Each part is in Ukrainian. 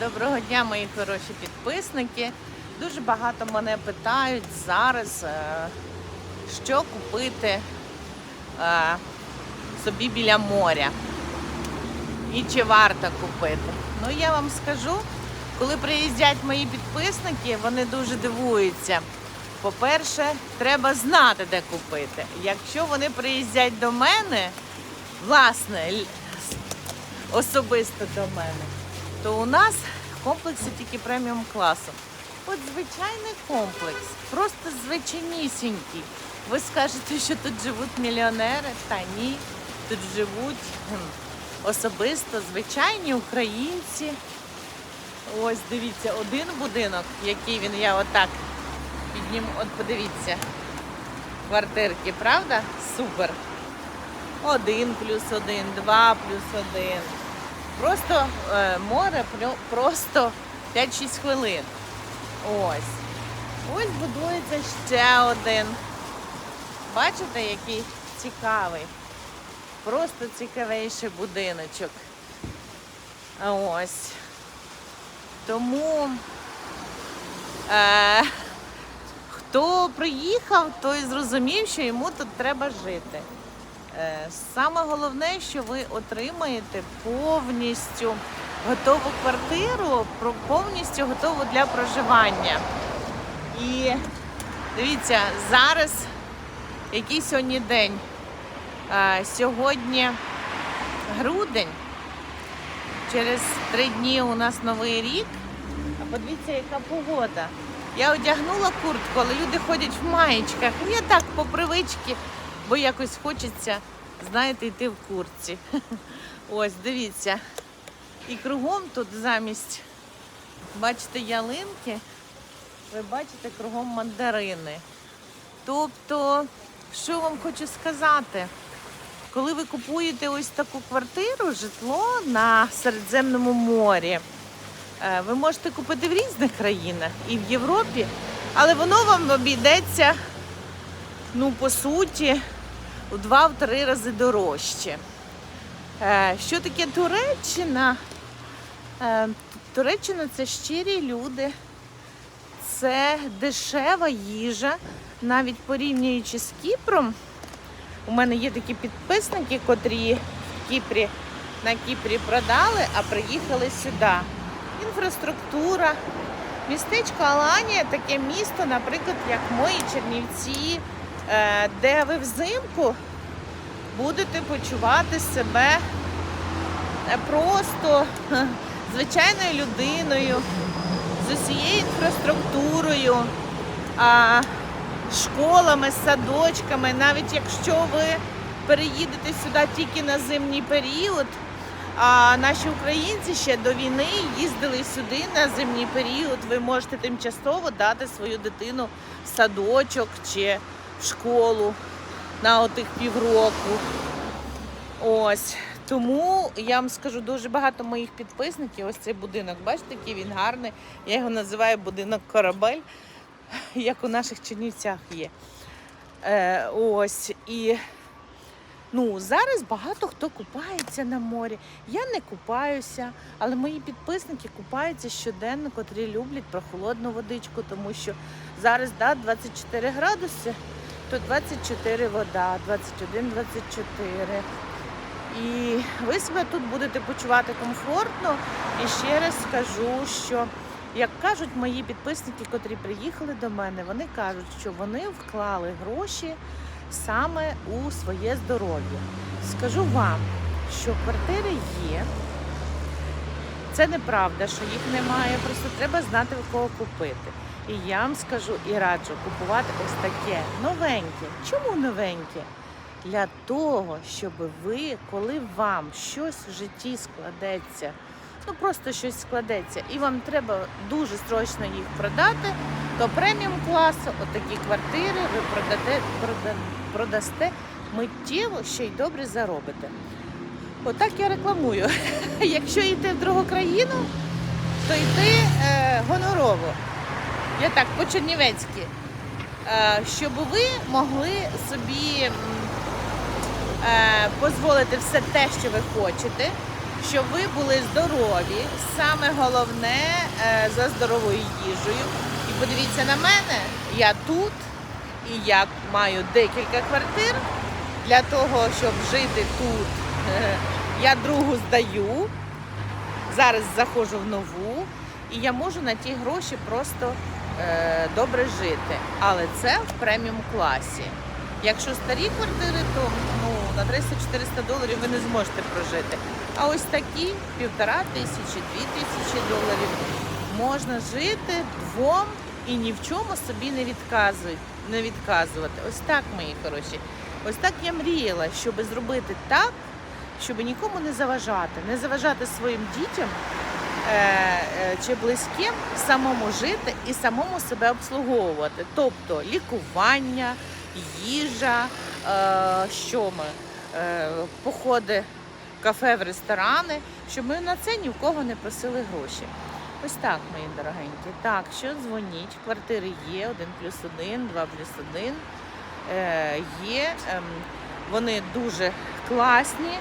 Доброго дня, мої хороші підписники. Дуже багато мене питають зараз, е, що купити е, собі біля моря. І чи варто купити. Ну я вам скажу, коли приїздять мої підписники, вони дуже дивуються. По-перше, треба знати, де купити. Якщо вони приїздять до мене, власне, особисто до мене, то у нас комплекси тільки преміум класу. От звичайний комплекс, просто звичайнісінький. Ви скажете, що тут живуть мільйонери? Та ні, тут живуть особисто звичайні українці. Ось дивіться, один будинок, який він я отак підніму. От подивіться. Квартирки, правда? Супер. Один плюс один, два плюс один. Просто е, море просто 5-6 хвилин. Ось. Ось будується ще один. Бачите, який цікавий. Просто цікавейший будиночок. Ось. Тому е, хто приїхав, той зрозумів, що йому тут треба жити. Е, Саме головне, що ви отримаєте повністю готову квартиру, повністю готову для проживання. І дивіться, зараз який сьогодні день? Е, Сьогодні грудень. Через три дні у нас новий рік. А подивіться, яка погода. Я одягнула куртку, але люди ходять в маєчках. Я так по привичці, бо якось хочеться, знаєте, йти в куртці. Ось, дивіться. І кругом тут замість, бачите, ялинки, ви бачите кругом мандарини. Тобто, що вам хочу сказати? Коли ви купуєте ось таку квартиру, житло на Середземному морі, е, ви можете купити в різних країнах і в Європі, але воно вам обійдеться, ну, по суті, у два-три рази дорожче. Е, Що таке Туреччина? Е, Туреччина це щирі люди, це дешева їжа, навіть порівнюючи з Кіпром. У мене є такі підписники, котрі в Кіпрі на Кіпрі продали, а приїхали сюди. Інфраструктура. Містечко Аланія таке місто, наприклад, як мої Чернівці, де ви взимку будете почувати себе е, просто е, звичайною людиною, з усією інфраструктурою, школами, садочками, навіть якщо ви переїдете сюди тільки на зимній період. А наші українці ще до війни їздили сюди на зимній період. Ви можете тимчасово дати свою дитину в садочок чи школу на отих півроку. Ось. Тому я вам скажу дуже багато моїх підписників. Ось цей будинок, бачите, який він гарний. Я його називаю будинок корабель, як у наших Чернівцях є. Е, ось. І ну, зараз багато хто купається на морі. Я не купаюся, але мої підписники купаються щоденно, котрі люблять прохолодну водичку, тому що зараз да, 24 градуси, то 24 вода, 21-24. І ви себе тут будете почувати комфортно. І ще раз скажу, що як кажуть мої підписники, котрі приїхали до мене, вони кажуть, що вони вклали гроші саме у своє здоров'я. Скажу вам, що квартири є. Це неправда, що їх немає, просто треба знати в кого купити. І я вам скажу і раджу купувати ось таке новеньке. Чому новеньке? Для того, щоб ви, коли вам щось в житті складеться, ну просто щось складеться, і вам треба дуже срочно їх продати, то преміум класу, отакі квартири ви продате, прода- продасте миттєво, ще й добре заробите. Отак я рекламую. Якщо йти в другу країну, то йти е, гонорово. Я так по-чернівецьки. Е, щоб ви могли собі е, дозволити все те, що ви хочете, щоб ви були здорові. Саме головне е, за здоровою їжею. І подивіться на мене, я тут і я маю декілька квартир. Для того, щоб жити тут, я другу здаю. Зараз заходжу в нову, і я можу на ті гроші просто добре жити. Але це в преміум класі. Якщо старі квартири, то ну, на 300-400 доларів ви не зможете прожити. А ось такі півтора тисячі, дві тисячі доларів можна жити двом і ні в чому собі не відказують, не відказувати. Ось так, мої хороші. Ось так я мріяла, щоб зробити так, щоб нікому не заважати, не заважати своїм дітям е, е, чи близьким самому жити і самому себе обслуговувати. Тобто лікування, їжа, е, що ми, е, походи в кафе, в ресторани, щоб ми на це ні в кого не просили гроші. Ось так, мої дорогенькі. Так, що дзвоніть, квартири є, 1 плюс 1, 2 плюс 1. Е, є. Ем, вони дуже класні,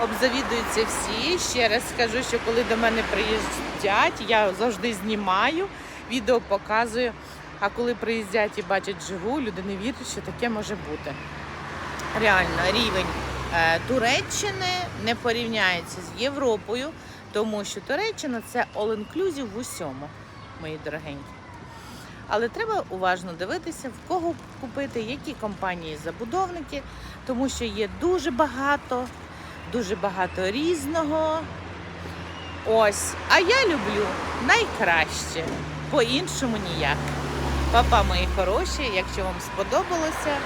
обзавідуються всі. Ще раз скажу, що коли до мене приїздять, я завжди знімаю, відео показую. А коли приїздять і бачать живу, люди не вірять, що таке може бути. Реально, рівень е, Туреччини не порівняється з Європою, тому що Туреччина це all-inclusive в усьому, мої дорогенькі. Але треба уважно дивитися, в кого купити, які компанії забудовники, тому що є дуже багато, дуже багато різного. Ось. А я люблю найкраще, по-іншому ніяк. Папа, мої хороші, якщо вам сподобалося,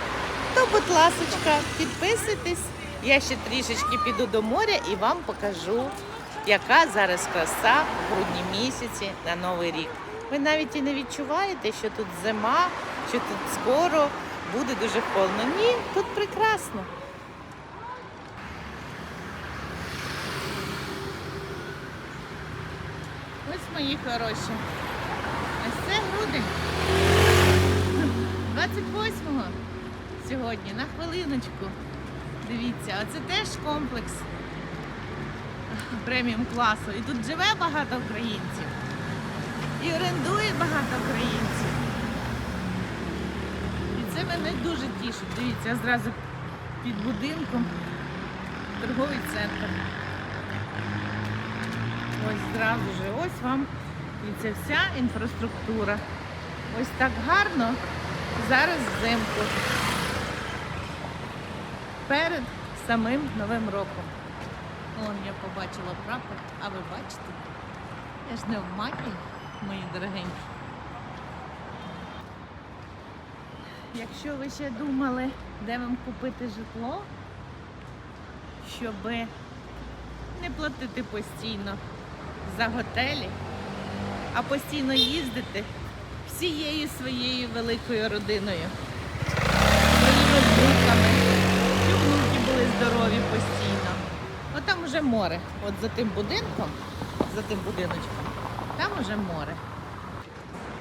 то, будь ласочка, підписуйтесь. Я ще трішечки піду до моря і вам покажу, яка зараз краса в грудні місяці на Новий рік. Ви навіть і не відчуваєте, що тут зима, що тут скоро буде дуже холодно. Ні, тут прекрасно. Ось мої хороші. Ось це грудень. 28-го сьогодні, на хвилиночку. Дивіться, оце теж комплекс преміум класу. І тут живе багато українців. І орендує багато українців. І це мене дуже тішить. Дивіться, я зразу під будинком торговий центр. Зразу же, ось вам і це вся інфраструктура. Ось так гарно зараз взимку. Перед самим Новим роком. Вон я побачила прапор, а ви бачите? Я ж не в обманюю, мої дорогенькі. Якщо ви ще думали, де вам купити житло, щоб не платити постійно за готелі, а постійно їздити всією своєю великою родиною, своїми внуками, щоб внуки були здорові постійно. От там уже море. От за тим будинком, за тим будиночком, там уже море.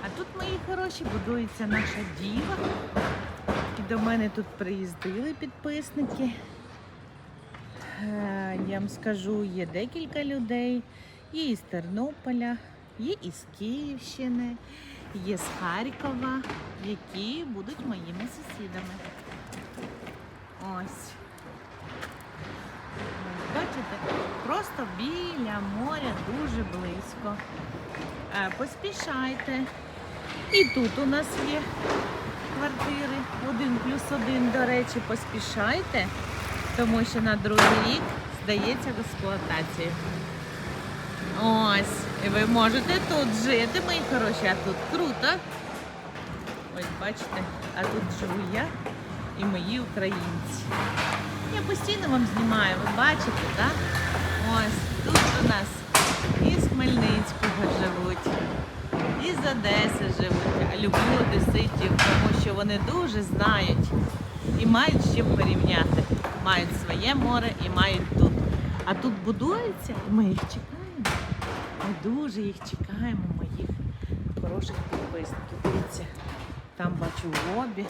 А тут, мої хороші, будується наша діва. І до мене тут приїздили підписники. Е, Я вам скажу, є декілька людей. Є із Тернополя, є із Київщини, є з Харкова, які будуть моїми сусідами. Ось. Бачите, просто біля моря дуже близько. Е, Поспішайте. І тут у нас є квартири. Один плюс один, до речі, поспішайте, тому що на другий рік здається в експлуатацію. Ось, і ви можете тут жити, мої хороші, а тут круто. Ось бачите, а тут живу я і мої українці. Я постійно вам знімаю, ви бачите, так? Ось тут у нас із Хмельницького живуть, із Одеси живуть. А люблю одеситів, тому що вони дуже знають і мають з чим порівняти. Мають своє море і мають тут. А тут будується, і ми їх чекаємо. Ми дуже їх чекаємо, моїх хороших підписників. Дивіться, там бачу лобі.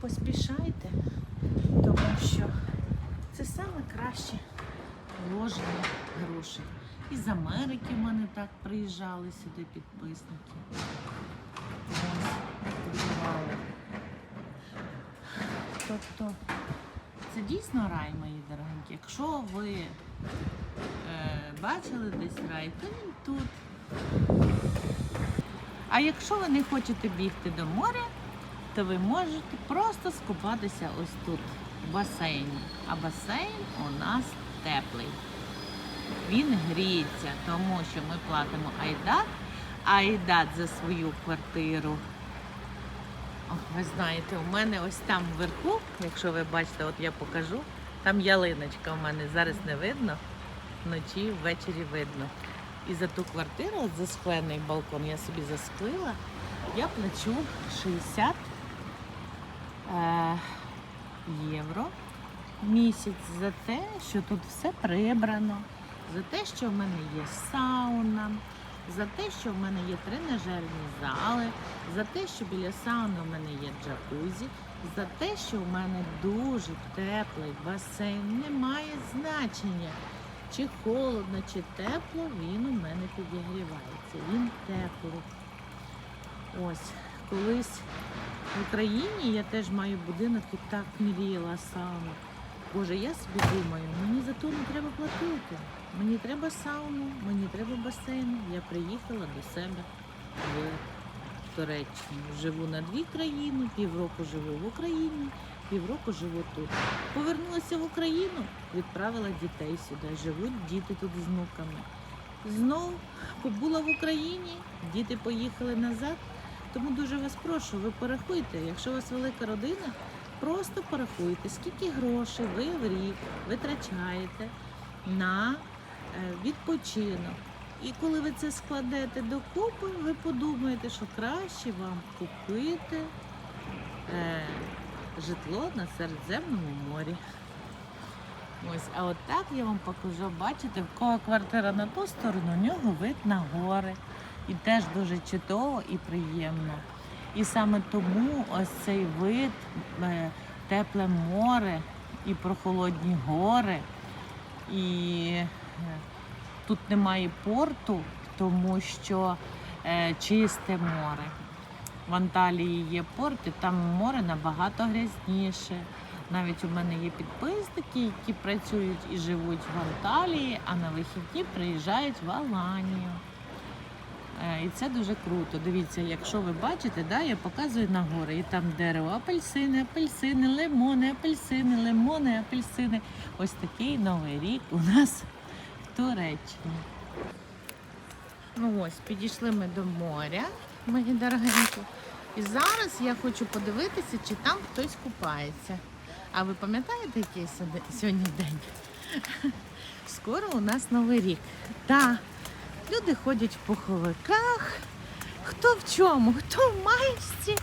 Поспішайте, тому що це саме краще вложені гроші. Із Америки в мене так приїжджали сюди підписники. Тобто це дійсно рай, мої дорогенькі. Якщо ви бачили десь рай, то він тут. А якщо ви не хочете бігти до моря, то ви можете просто скупатися ось тут, в басейні. А басейн у нас теплий. Він гріється, тому що ми платимо айдат, а айдат за свою квартиру. О, ви знаєте, у мене ось там вверху, якщо ви бачите, от я покажу, там ялиночка у мене зараз не видно, вночі ввечері видно. І за ту квартиру, за склений балкон, я собі засклила, я плачу 60 е, євро місяць за те, що тут все прибрано, за те, що в мене є сауна, за те, що в мене є тренажерні зали, за те, що біля сауни в мене є джакузі, за те, що в мене дуже теплий басейн, немає значення. Чи холодно, чи тепло, він у мене підігрівається. Він теплий. Ось, колись в Україні я теж маю будинок і так мріяла сауну. Боже, я собі думаю, мені за то не треба платити. Мені треба сауну, мені треба басейн. Я приїхала до себе в Туреччину. Живу на дві країни, півроку живу в Україні, півроку живу тут. Повернулася в Україну, відправила дітей сюди. Живуть діти тут з внуками. Знов побула в Україні, діти поїхали назад. Тому дуже вас прошу, ви порахуйте, якщо у вас велика родина, просто порахуйте, скільки грошей ви в рік витрачаєте на е, відпочинок. І коли ви це складете докупи, ви подумаєте, що краще вам купити житло на Середземному морі. Ось, а от я вам покажу, бачите, в кого квартира на ту сторону, у нього вид на гори. І теж дуже чудово і приємно. І саме тому ось цей вид, е, тепле море і прохолодні гори. І е, тут немає порту, тому що е, чисте море. В Анталії є порт, і там море набагато грязніше. Навіть у мене є підписники, які працюють і живуть в Анталії, а на вихідні приїжджають в Аланію. Е, І це дуже круто. Дивіться, якщо ви бачите, да, я показую на гори. І там дерево, апельсини, апельсини, лимони, апельсини, лимони, апельсини. Ось такий новий рік у нас в Туреччині. Ну ось, підійшли ми до моря, мої дорогенькі. І зараз я хочу подивитися, чи там хтось купається. А ви пам'ятаєте, який сьогодні- день? Скоро у нас новий рік. Так, люди ходять в пуховиках. Хто в чому? Хто в майсті,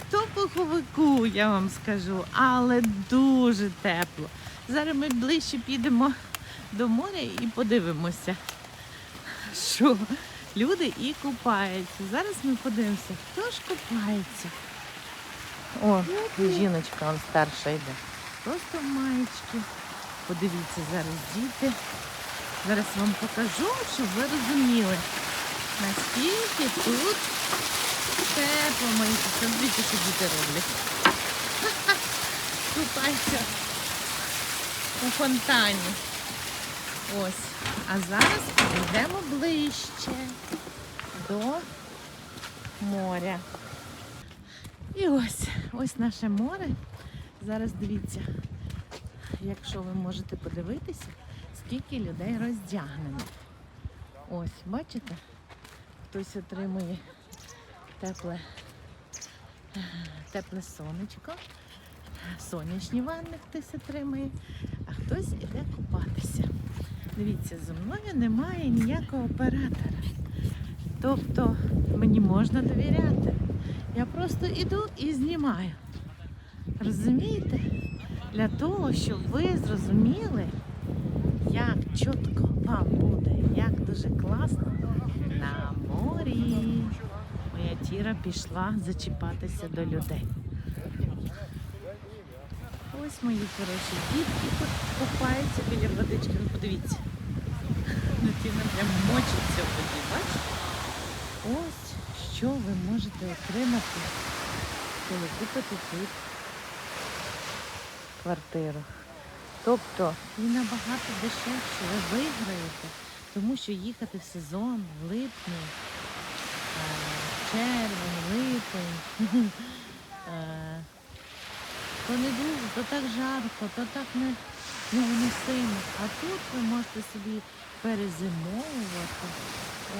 хто в пуховику, я вам скажу, але дуже тепло. Зараз ми ближче підемо до моря і подивимося, що люди і купаються. Зараз ми подивимося, хто ж купається. О, жіночка он старша йде. Просто маєчки. Подивіться зараз діти. Зараз вам покажу, щоб ви розуміли, наскільки тут тепло мої. Смотрите, що діти роблять. Купаються у фонтані. Ось. А зараз йдемо ближче до моря. І ось, ось наше море. Зараз дивіться, якщо ви можете подивитися, скільки людей роздягнено. Ось, бачите? Хтось отримує тепле, тепле сонечко, сонячні ванни хтось отримує, а хтось іде купатися. Дивіться, зі мною немає ніякого оператора. Тобто мені можна довіряти. Я просто іду і знімаю. Розумієте? Для того, щоб ви зрозуміли, як чітко вам буде, як дуже класно на морі. Моя тіра пішла зачіпатися до людей. Ось мої хороші дітки купаються біля водички. Ну подивіться. Ну ті нам прям мочиться в воді, бачите? Ось що ви можете отримати, коли купите тут квартиру. Тобто і набагато дешевше ви виграєте, тому що їхати в сезон, в липні, е, червень, липень, е, то не дуже, то так жарко, то так не, не сильно. А тут ви можете собі перезимовувати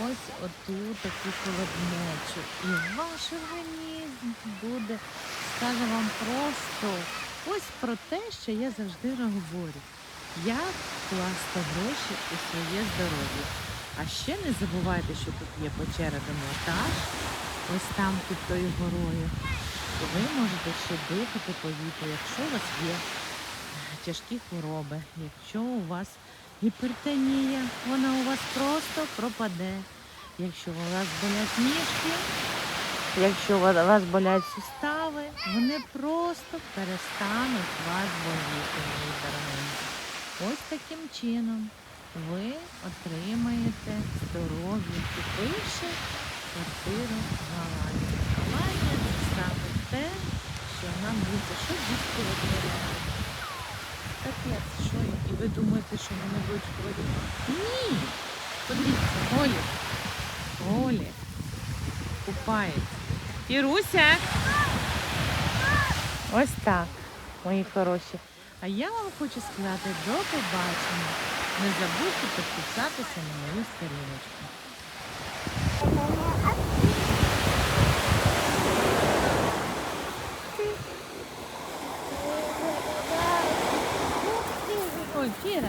ось оту таку холоднечу. І ваш організм буде, скаже вам просто ось про те, що я завжди говорю. Як вкласти гроші у своє здоров'я. А ще не забувайте, що тут є печера демонтаж, ось там під тою горою. Ви можете ще дихати повітря, якщо у вас є тяжкі хвороби, якщо у вас гіпертонія, вона у вас просто пропаде. Якщо у вас болять ніжки, якщо у вас болять сустави, вони просто перестануть вас боліти, мої дорогенькі. Ось таким чином ви отримаєте здоров'я, купивши квартиру в Голландії. Те, що нам буде, що дітки вибирають. Капець, що? І ви думаєте, що вони будуть ходити? Ні! Подивіться, Голі. Голі. Купається. Іруся. Ось так, мої хороші. А я вам хочу сказати до побачення. Не забудьте підписатися на мою сторіночку. Mentira?